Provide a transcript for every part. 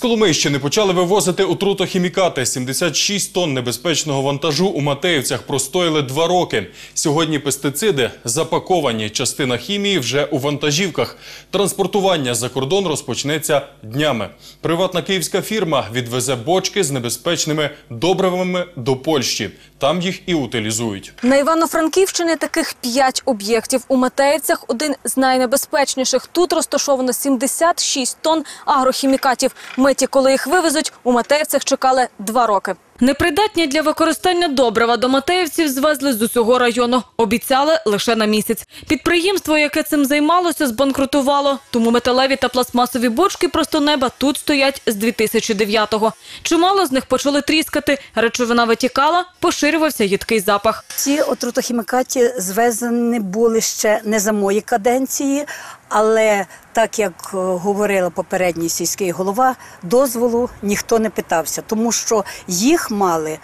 Коломийщини почали вивозити отрутохімікати. 76 тонн небезпечного вантажу у Матеївцях простоїли два роки. Сьогодні пестициди запаковані. Частина хімії вже у вантажівках. Транспортування за кордон розпочнеться днями. Приватна київська фірма відвезе бочки з небезпечними добривами до Польщі. Там їх і утилізують. На Івано-Франківщині таких п'ять об'єктів. У Матеївцях один з найнебезпечніших. Тут розташовано 76 тонн агрохімікатів. Миті, коли їх вивезуть, у матерцях чекали два роки. Непридатні для використання добрива до Матеївців звезли з усього району. Обіцяли лише на місяць. Підприємство, яке цим займалося, збанкрутувало. Тому металеві та пластмасові бочки просто неба тут стоять з 2009-го. Чимало з них почали тріскати. Речовина витікала, поширювався їдкий запах. Ці отрутохімікаті звезені були ще не за мої каденції, але так як е, говорила попередній сільський голова, дозволу ніхто не питався, тому що їх мали.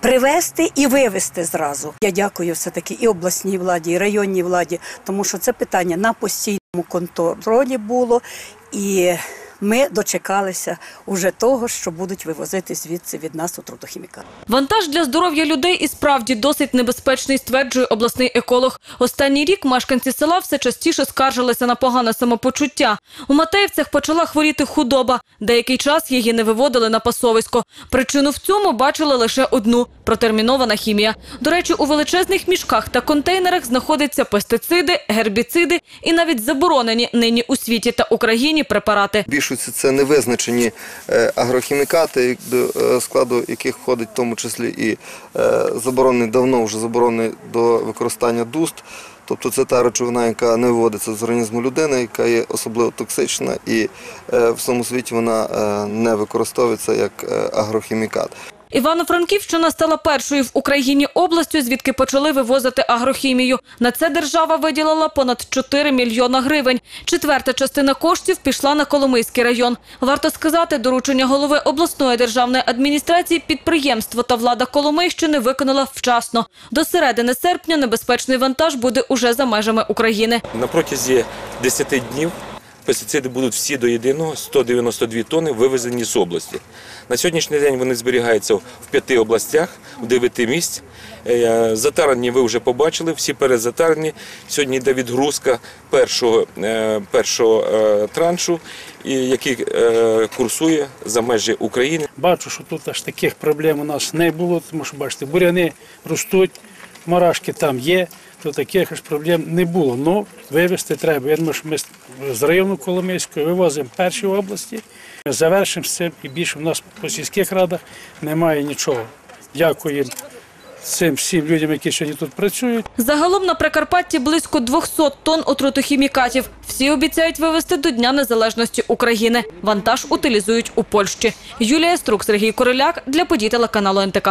Привезти і вивезти зразу. Я дякую все-таки і обласній владі, і районній владі, тому що це питання на постійному контролі було, і ми дочекалися уже того, що будуть вивозити звідси від нас отрутохімікати. Вантаж для здоров'я людей і справді досить небезпечний, стверджує обласний еколог. Останній рік мешканці села все частіше скаржилися на погане самопочуття. У Матеївцях почала хворіти худоба. Деякий час її не виводили на пасовисько. Причину в цьому бачили лише одну – протермінована хімія. До речі, у величезних мішках та контейнерах знаходяться пестициди, гербіциди і навіть заборонені нині у світі та Україні препарати. Більшості це невизначені е, агрохімікати, до е, складу яких входить в тому числі і заборони заборонений давно вже заборонений до використання дуст. Тобто це та речовина, яка не виводиться з організму людини, яка є особливо токсична і е, в всьому світі вона е, не використовується як е, агрохімікат. Івано-Франківщина стала першою в Україні областю, звідки почали вивозити агрохімію. На це держава виділила понад 4 мільйона гривень. Четверта частина коштів пішла на Коломийський район. Варто сказати, доручення голови обласної державної адміністрації підприємство та влада Коломийщини виконала вчасно. До середини серпня небезпечний вантаж буде уже за межами України. На протязі 10 днів пестициди будуть всі до єдиного 192 тонни вивезені з області. На сьогоднішній день вони зберігаються в п'яти областях, в дев'яти місць. Е, Затарені ви вже побачили, всі перезатарені. Сьогодні йде відгрузка першого, е, першого е, траншу, який е, курсує за межі України. Бачу, що тут аж таких проблем у нас не було, тому що бачите, буряни ростуть, марашки там є, то таких аж проблем не було. Ну, вивезти треба. Я думаю, що ми з району Коломийської вивозимо перші області, завершимо з цим і більше в нас по сільських радах немає нічого. Дякую цим всім людям, які сьогодні тут працюють. Загалом на Прикарпатті близько 200 тонн отрутохімікатів. Всі обіцяють вивезти до Дня Незалежності України. Вантаж утилізують у Польщі. Юлія Струк, Сергій Короляк для подій телеканалу НТК.